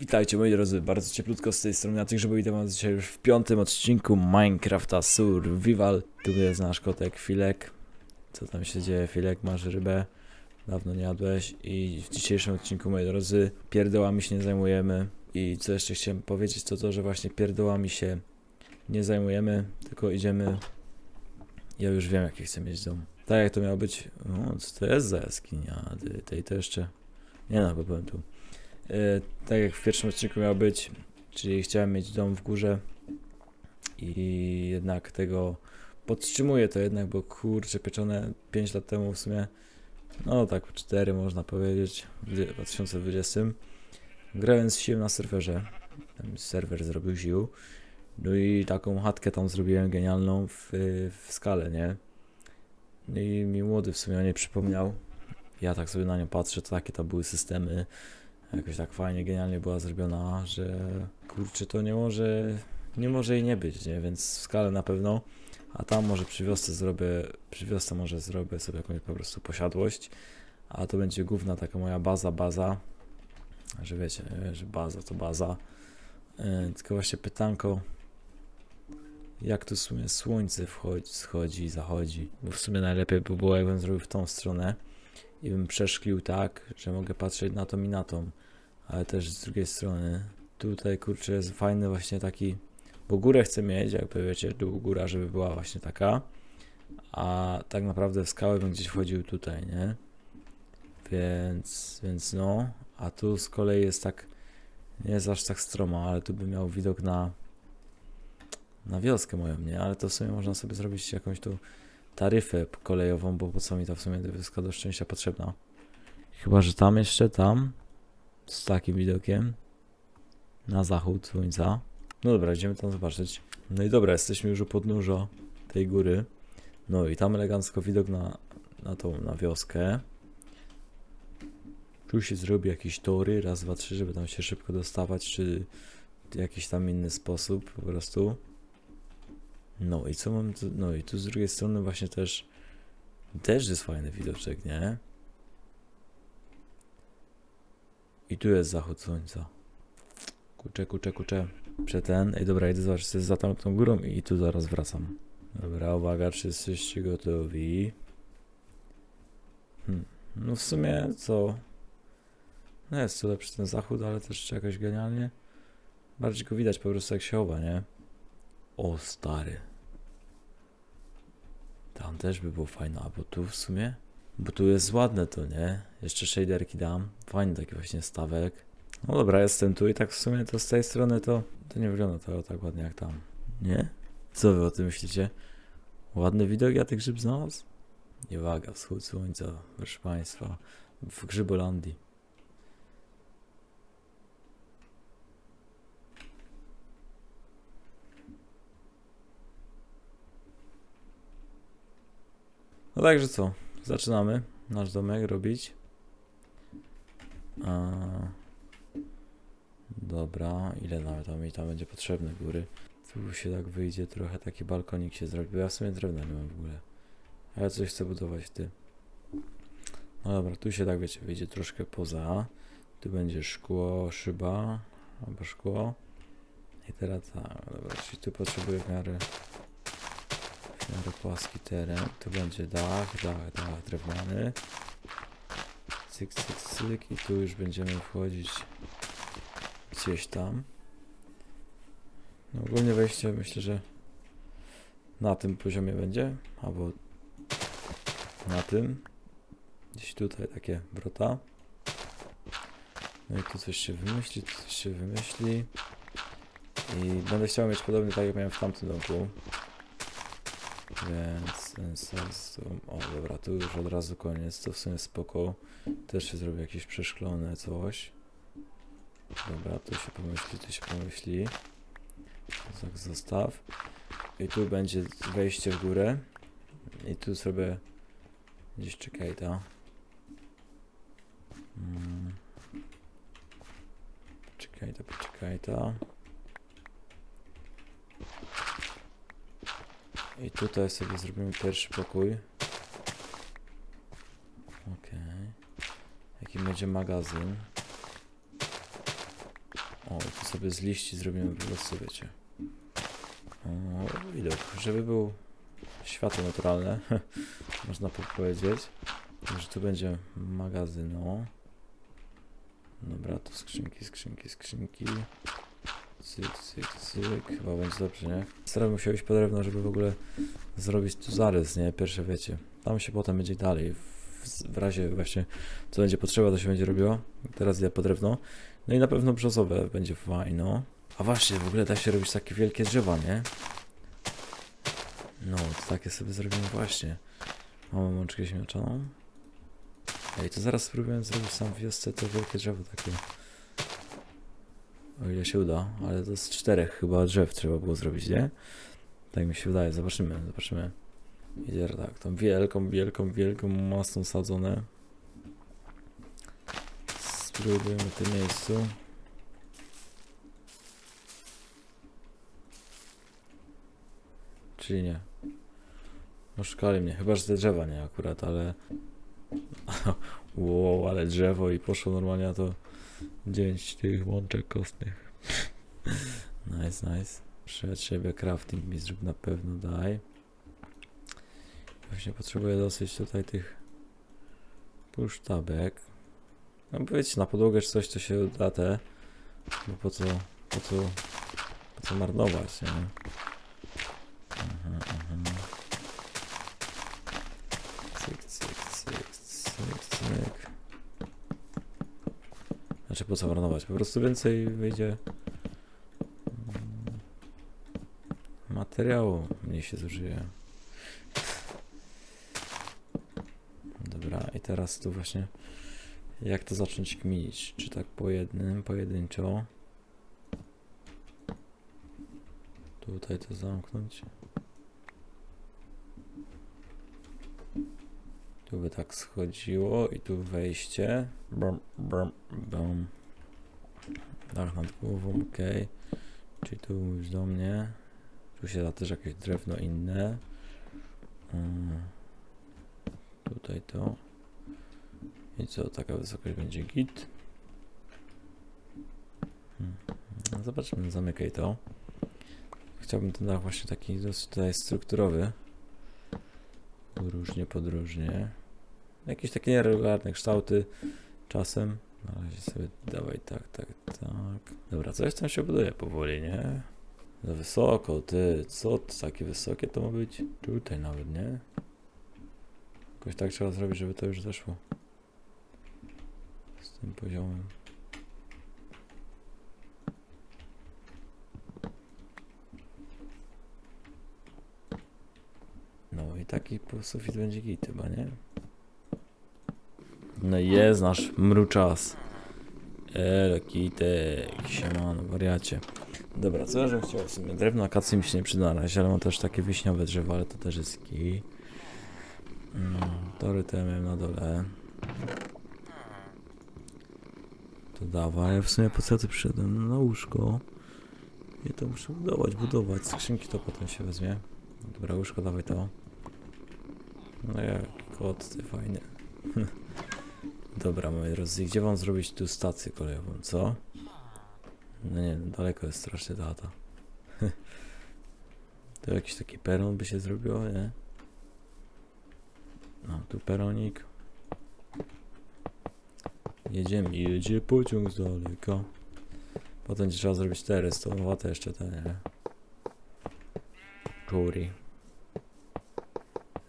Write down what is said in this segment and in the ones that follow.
Witajcie moi drodzy, bardzo cieplutko z tej strony, a tych, bo witam was dzisiaj już w piątym odcinku Minecrafta Survival. Tu jest nasz kotek Filek. Co tam się dzieje? Filek, masz rybę? Dawno nie jadłeś. I w dzisiejszym odcinku, moi drodzy, pierdołami się nie zajmujemy. I co jeszcze chciałem powiedzieć, to to, że właśnie pierdołami się nie zajmujemy, tylko idziemy... Ja już wiem, jaki chcę mieć dom. Tak jak to miało być... O, co to jest za jaskinia? Tej to jeszcze... Nie no, bo byłem tu. E, tak jak w pierwszym odcinku miał być, czyli chciałem mieć dom w górze i jednak tego podtrzymuję to jednak, bo kurczę pieczone 5 lat temu w sumie, no tak 4 można powiedzieć, w 2020 grałem z siłem na serwerze, tam serwer zrobił sił, no i taką chatkę tam zrobiłem genialną w, w skale, nie? No i mi młody w sumie o niej przypomniał, ja tak sobie na nią patrzę, to takie to były systemy, jakoś tak fajnie, genialnie była zrobiona, że kurczę, to nie może, nie może jej nie być, nie? Więc w skalę na pewno, a tam może przy wiosce zrobię, przy wiosce może zrobię sobie jakąś po prostu posiadłość, a to będzie główna taka moja baza, baza, że wiecie, że baza to baza, yy, tylko właśnie pytanko, jak tu w sumie słońce wchodzi, schodzi zachodzi, bo w sumie najlepiej by było, jakbym zrobił w tą stronę, i bym przeszklił tak, że mogę patrzeć na tą i na tą, ale też z drugiej strony tutaj kurczę jest fajny właśnie taki, bo górę chcę mieć, jakby wiecie, dół góra, żeby była właśnie taka, a tak naprawdę w skałę bym gdzieś wchodził tutaj, nie? Więc, więc no, a tu z kolei jest tak, nie jest aż tak stroma, ale tu bym miał widok na na wioskę moją, nie? Ale to w sumie można sobie zrobić jakąś tu taryfę kolejową, bo po co mi ta w sumie wioska do szczęścia potrzebna? Chyba, że tam jeszcze, tam, z takim widokiem, na zachód słońca. No dobra, idziemy tam zobaczyć. No i dobra, jesteśmy już u podnóża tej góry. No i tam elegancko widok na, na tą, na wioskę. Tu się zrobi jakieś tory, raz, dwa, trzy, żeby tam się szybko dostawać, czy jakiś tam inny sposób po prostu. No i co mam tu? No i tu z drugiej strony właśnie też też jest fajny widoczek, nie? I tu jest zachód słońca. Kucze, kucze, kucze. Prze ten. Ej, dobra, idę zobaczyć, jest za tam tą górą i tu zaraz wracam. Dobra, uwaga, czy jesteście gotowi? Hmm. No w sumie co? No jest tu lepszy ten zachód, ale też czy jakoś genialnie. Bardziej go widać po prostu jak się chowa, nie? O stary. Tam też by było fajne, a bo tu w sumie? Bo tu jest ładne to, nie? Jeszcze shaderki dam. Fajny taki właśnie stawek. No dobra, jestem tu i tak w sumie to z tej strony to, to nie wygląda to tak ładnie jak tam. Nie? Co wy o tym myślicie? Ładny widok, ja tych grzyb znalazł? Nie waga, wschód słońca, proszę państwa, w Grzybolandii. No także co, zaczynamy nasz domek robić. A... Dobra, ile nawet tam tam będzie potrzebne góry. Tu się tak wyjdzie, trochę taki balkonik się zrobi, bo ja w sumie drewna nie mam w ogóle. A ja coś chcę budować, ty. No dobra, tu się tak wiecie, wyjdzie troszkę poza. Tu będzie szkło, szyba, albo szkło. I teraz tak, dobra, czyli tu potrzebuję w miarę miarę płaski teren. Tu będzie dach, dach, dach drewniany. Cyk, cyk, cyk. I tu już będziemy wchodzić gdzieś tam. No ogólnie wejście myślę, że na tym poziomie będzie, albo na tym. Gdzieś tutaj takie wrota. No i tu coś się wymyśli, tu coś się wymyśli. I będę chciał mieć podobnie tak jak miałem w tamtym domku. Więc ten sens, o dobra, tu już od razu koniec, to w sumie spoko. Też się zrobi jakieś przeszklone coś. Dobra, tu się pomyśli, tu się pomyśli. Tak zostaw. I tu będzie wejście w górę. I tu sobie gdzieś czekaj to. Mm. Poczekaj to, poczekaj to. I tutaj sobie zrobimy pierwszy pokój. Okej. Jaki będzie magazyn. O, tu sobie z liści zrobimy po prostu, wiecie. O, widok, żeby był światło naturalne, można po- powiedzieć. Że tu będzie magazyn, o. Dobra, to skrzynki, skrzynki, skrzynki. Cyk, cyk, cyk. Chyba będzie dobrze, nie? Stary musiał iść po drewno, żeby w ogóle zrobić tu zarys, nie? Pierwsze wiecie. Tam się potem będzie dalej. W, w razie właśnie, co będzie potrzeba, to się będzie robiło. Teraz idę po drewno. No i na pewno brzozowe będzie fajno. A właśnie, w ogóle da się robić takie wielkie drzewa, nie? No, to takie sobie zrobimy właśnie. Mamy mączkę śmieczaną. Ej, to zaraz spróbuję zrobić sam w wiosce to wielkie drzewo takie. O ile się uda, ale to z czterech chyba drzew trzeba było zrobić, nie? Tak mi się wydaje, zobaczymy, zobaczymy. Idzie tak, tą wielką, wielką, wielką masą sadzone. Spróbujemy w tym miejscu. Czyli nie. Oszukali mnie, chyba że te drzewa nie akurat, ale... wow, ale drzewo i poszło normalnie to 9 tych łączek kostnych. nice, nice. Przed siebie crafting mi zrób na pewno daj. Właśnie potrzebuję dosyć tutaj tych pusztabek. No wiecie, na podłogę czy coś to się da te. Bo po co, po co, po co marnować, nie? Mhm, mhm. Cyk, cyk, cyk, cyk, cyk. Znaczy po co marnować? Po prostu więcej wyjdzie materiału mniej się zużyje. Dobra, i teraz tu właśnie jak to zacząć kminić? Czy tak po jednym, pojedynczo? Tutaj to zamknąć. By tak schodziło i tu wejście. Brum, brum, bum. Dach nad głową, ok. Czyli tu mówisz do mnie. Tu się da też jakieś drewno inne. Mm. Tutaj to. I co, taka wysokość będzie git. Hmm. Zobaczymy, zamykaj to. Chciałbym ten dach właśnie taki dosyć tutaj strukturowy. Różnie, podróżnie. Jakieś takie nieregularne kształty czasem. Na razie sobie dawaj tak, tak, tak. Dobra, coś tam się buduje powoli, nie? Za wysoko, ty, co takie wysokie to ma być? Tutaj nawet, nie? Jakoś tak trzeba zrobić, żeby to już zeszło. Z tym poziomem. No i taki sufit będzie git chyba, nie? No jest nasz mruczas. Elo, kitek, siemano, wariacie. Dobra, co ja żebym chciał w sumie? Drewno akacji mi się nie przyda na ale mam też takie wiśniowe drzewo, ale to też jest ki. Mm, tory na dole. To dawaj, w sumie po co tu przyszedłem? Na łóżko. I to muszę budować, budować. Skrzynki to potem się weźmie. Dobra, łóżko, dawaj to. No jak kot, ty fajny. Dobra, moi drodzy, gdzie wam zrobić tu stację kolejową, co? No nie, daleko jest strasznie data. to jakiś taki peron by się zrobiło, nie? No, tu peronik. Jedziemy, jedzie pociąg z daleka. Potem trzeba zrobić te restaurowane jeszcze te, nie? Jury.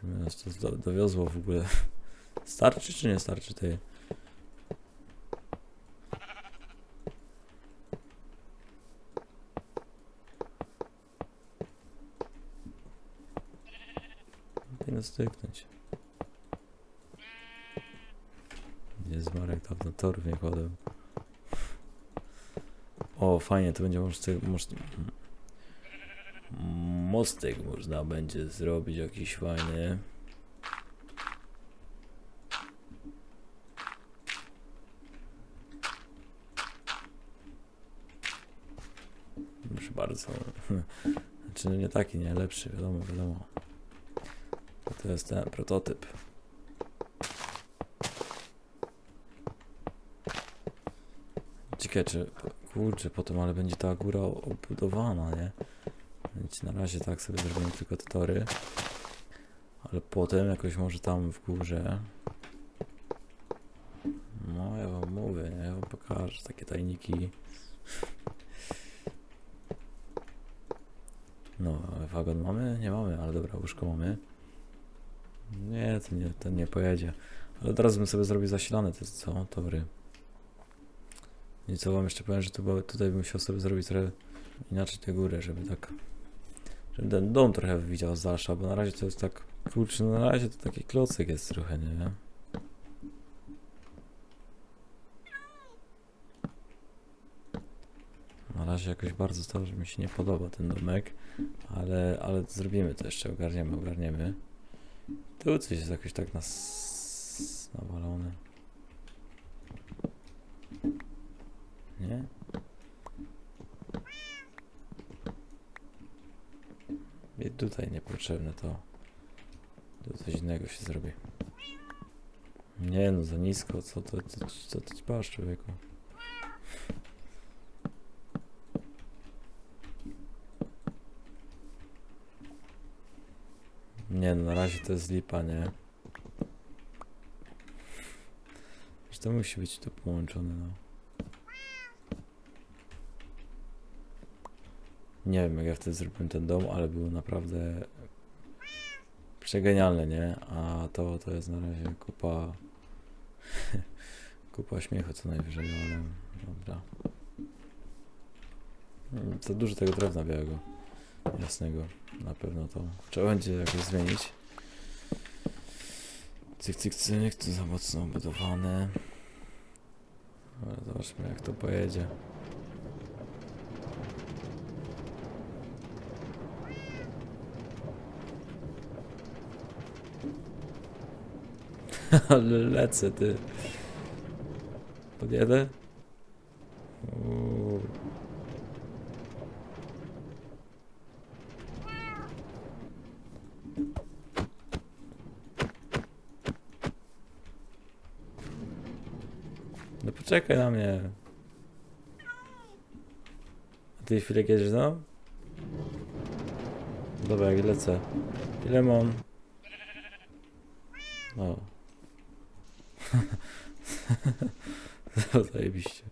Nas to dowiozło w ogóle. Starczy czy nie starczy tej? Powinno styknąć. Jest Marek, dawno torów nie kładłem. O, fajnie, to będzie mostek, most, mostek można będzie zrobić jakiś fajny. Proszę bardzo. Znaczy no nie taki, nie lepszy, wiadomo, wiadomo. To jest ten prototyp. Ciekawe czy... kurczę, potem, ale będzie ta góra obudowana, nie? Więc na razie tak sobie zrobimy tylko te tory. Ale potem jakoś może tam w górze. No, ja wam mówię, nie? Ja wam pokażę takie tajniki. No, wagon mamy? Nie mamy, ale dobra, łóżko mamy. Nie, to nie, ten nie pojedzie. Ale od razu bym sobie zrobił zasilane te co? Tory. I co wam jeszcze powiem, że tu, tutaj bym musiał sobie zrobić trochę inaczej te góry, żeby tak... Żeby ten dom trochę widział z dalsza, bo na razie to jest tak... Kurczę, no na razie to taki klocek jest trochę, nie? Na razie jakoś bardzo to, że mi się nie podoba ten domek, ale, ale zrobimy to jeszcze, ogarniemy, ogarniemy. Tu coś jest jakoś tak nas nawalone. Nie? I tutaj niepotrzebne to. Tu coś innego się zrobi. Nie no, za nisko, co to, co, co ty dbasz człowieku? Nie no, na razie to jest lipa, nie? Że to musi być tu połączone, no. Nie wiem jak ja wtedy zrobiłem ten dom, ale był naprawdę przegenialny, nie? A to, to jest na razie kupa kupa śmiechu co najwyżej, ale dobra. Mm, Za dużo tego drewna białego, jasnego. Na pewno to trzeba będzie jakoś zmienić. Cyk, cyk, cyk, tu za mocno obudowane. Ale zobaczmy jak to pojedzie. Ale lecę ty. Podjedę? Poczekaj na mnie. A ty chwilę jedziesz no? Dobra, jak lecę. Filemon. O. No, Zajebiście.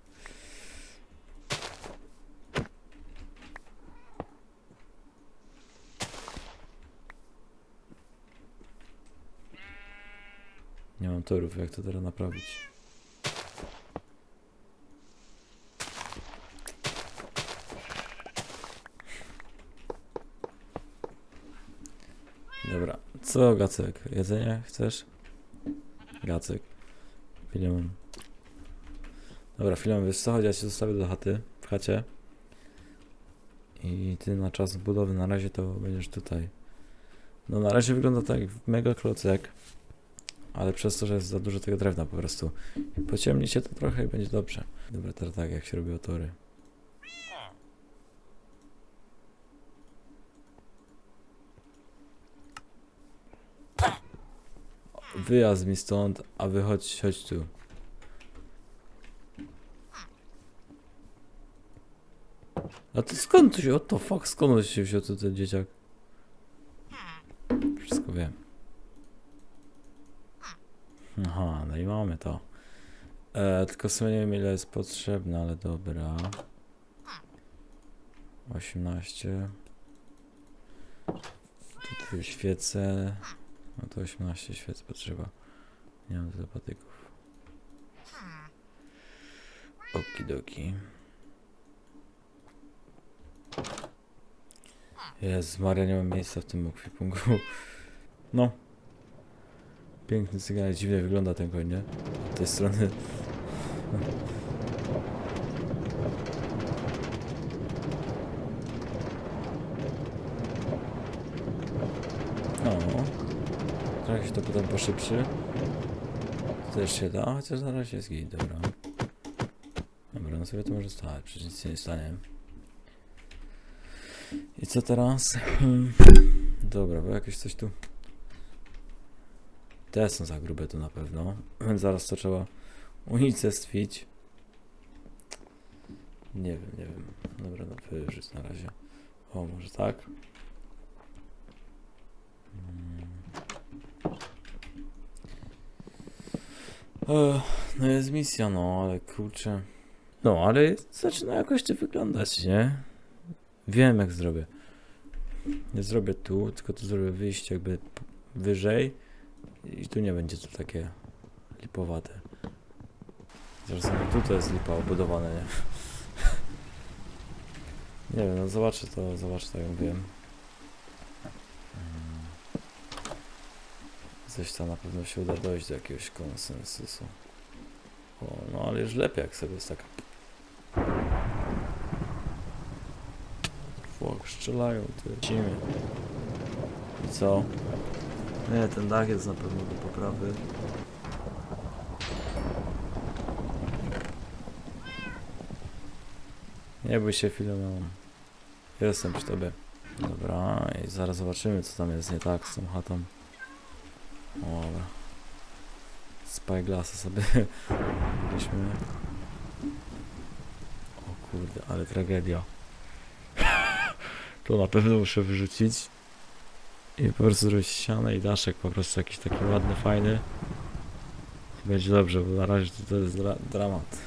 Nie mam torów, jak to teraz naprawić? Dobra, co Gacek? Jedzenie chcesz? Gacek. Filemon. Dobra, Filemon, wiesz co, chodź, ja cię zostawię do chaty, w chacie. I ty na czas budowy, na razie to będziesz tutaj. No na razie wygląda tak jak mega klocek. Ale przez to, że jest za dużo tego drewna po prostu. Pociemni się to trochę i będzie dobrze. Dobra, teraz tak, jak się robiło tory. Wyjazd mi stąd, a wy chodź, tu. A ty skąd tu się, what the fuck, skąd się wziął tu ten dzieciak? Wszystko wiem. Aha, no i mamy to. E, tylko sobie nie wiem ile jest potrzebne, ale dobra. 18. Tu świece. No to 18 świec potrzeba. Nie mam tyle patyków. Okidoki. Jezu Maria, nie mam miejsca w tym ekwipunku. No. Piękny cygan, dziwnie wygląda ten koń, nie? Z tej strony. O. Trochę się to potem poszybszy. Też się da, chociaż na razie jest git, dobra. Dobra, no sobie to może stać, przecież nic się nie stanie. I co teraz? Hmm. Dobra, bo jakieś coś tu... Te są za grube tu na pewno, więc zaraz to trzeba unicestwić. Nie wiem, nie wiem. Dobra, no wyrzuć na razie. O, może tak? Mm. Ech, no jest misja, no, ale kurczę. No, ale zaczyna jakoś to wyglądać, nie? Wiem, jak zrobię. Nie zrobię tu, tylko tu zrobię wyjście jakby wyżej i tu nie będzie to takie lipowate. Zresztą tu to jest lipa obudowane, nie? Nie wiem, no zobaczę to, zobaczę tak jak wiem. Coś tam na pewno się uda dojść do jakiegoś konsensusu. O, no ale już lepiej jak sobie jest taka... Fuck, strzelają ty. Lecimy. I co? Nie, ten dach jest na pewno do poprawy. Nie bój się Filemon. Jestem przy tobie. Dobra, i zaraz zobaczymy co tam jest nie tak z tą chatą. O, Dobra. Spyglassy sobie mieliśmy. O kurde, ale tragedia. To na pewno muszę wyrzucić. I po prostu zrobić ścianę i daszek po prostu jakiś taki ładny, fajny. Będzie dobrze, bo na razie to, to jest dra dramat.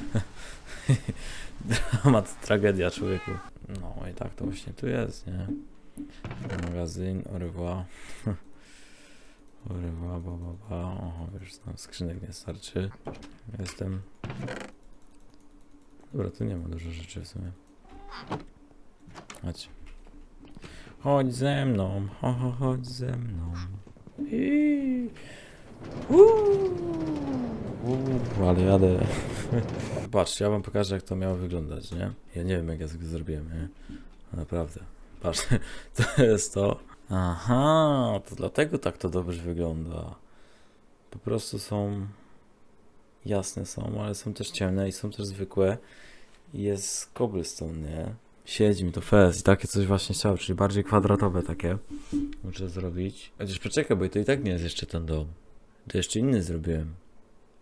dramat, tragedia człowieku. No i tak to właśnie tu jest, nie? Magazyn, au revoir. Revoir, ba, ba, ba. Oho, już tam skrzynek nie starczy. Jestem. Dobra, tu nie ma dużo rzeczy w sumie. Chodź. Chodź ze mną, ho, ho, chodź ze mną. I... Uuu, ale jadę. Patrz, ja wam pokażę jak to miało wyglądać, nie? Ja nie wiem jak ja zrobiłem, nie? Naprawdę. Patrz, to jest to. Aha, to dlatego tak to dobrze wygląda. Po prostu są jasne są, ale są też ciemne i są też zwykłe. I jest cobblestone, nie? Siedzi mi to fest i takie coś właśnie chciał, czyli bardziej kwadratowe takie. Muszę zrobić. Chociaż poczekaj, bo to i tak nie jest jeszcze ten dom. To jeszcze inny zrobiłem.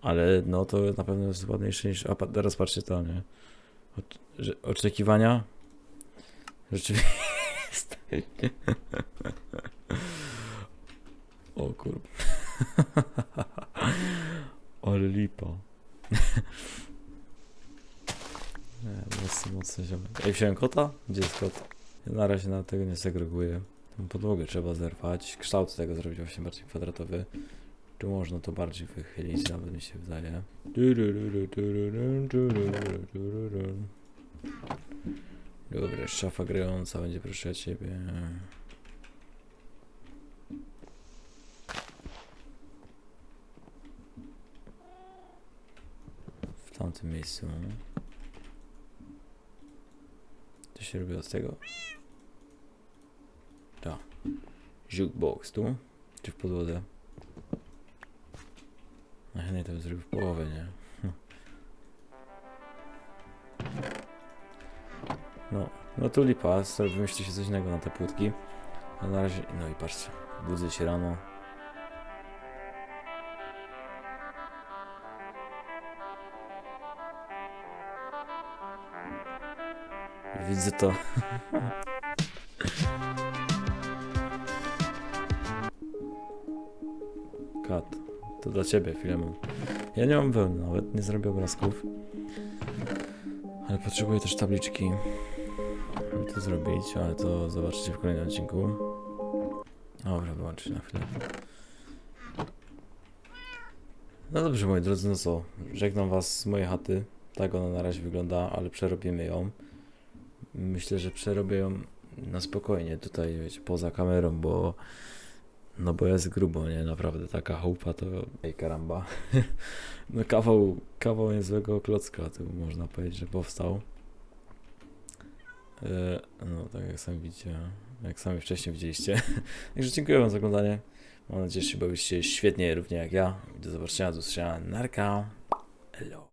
Ale no to na pewno jest ładniejszy niż... A teraz patrzcie to, nie? Oczekiwania? Rzeczywiście. o kur... Ale lipa. Nie, mocno, ziomek. Ej, wziąłem kota? Gdzie jest kot? Na razie na tego nie segreguję. Tą podłogę trzeba zerwać. Kształt tego zrobić właśnie bardziej kwadratowy. Tu można to bardziej wychylić, nawet mi się wydaje. Dobra, szafa grająca będzie proszę ciebie. W tamtym miejscu. To się robi od tego. Tak. Jukebox tu? Czy w podłodze? Najchętniej to bym zrobił w połowę, nie? No, no tu lipa, sobie wymyśli się coś innego na te płytki. A na razie, no i patrzcie, budzę się rano. Widzę to. Kat. To dla ciebie, Filemon. Ja nie mam wełny nawet, nie zrobię obrazków. Ale potrzebuję też tabliczki, żeby to zrobić, ale to zobaczycie w kolejnym odcinku. Dobra, wyłączyć na chwilę. No dobrze, moi drodzy, no co? Żegnam was z mojej chaty. Tak ona na razie wygląda, ale przerobimy ją. Myślę, że przerobię ją na spokojnie tutaj, wiecie, poza kamerą, bo no bo jest grubo, nie? Naprawdę, taka chałupa to... Ej, karamba. no kawał, kawał niezłego klocka, to można powiedzieć, że powstał. E, no, tak jak sami widzicie, jak sami wcześniej widzieliście. Także dziękuję wam za oglądanie. Mam nadzieję, że się bawiliście świetnie, równie jak ja. Do zobaczenia, do usłyszenia. Narka. Hello.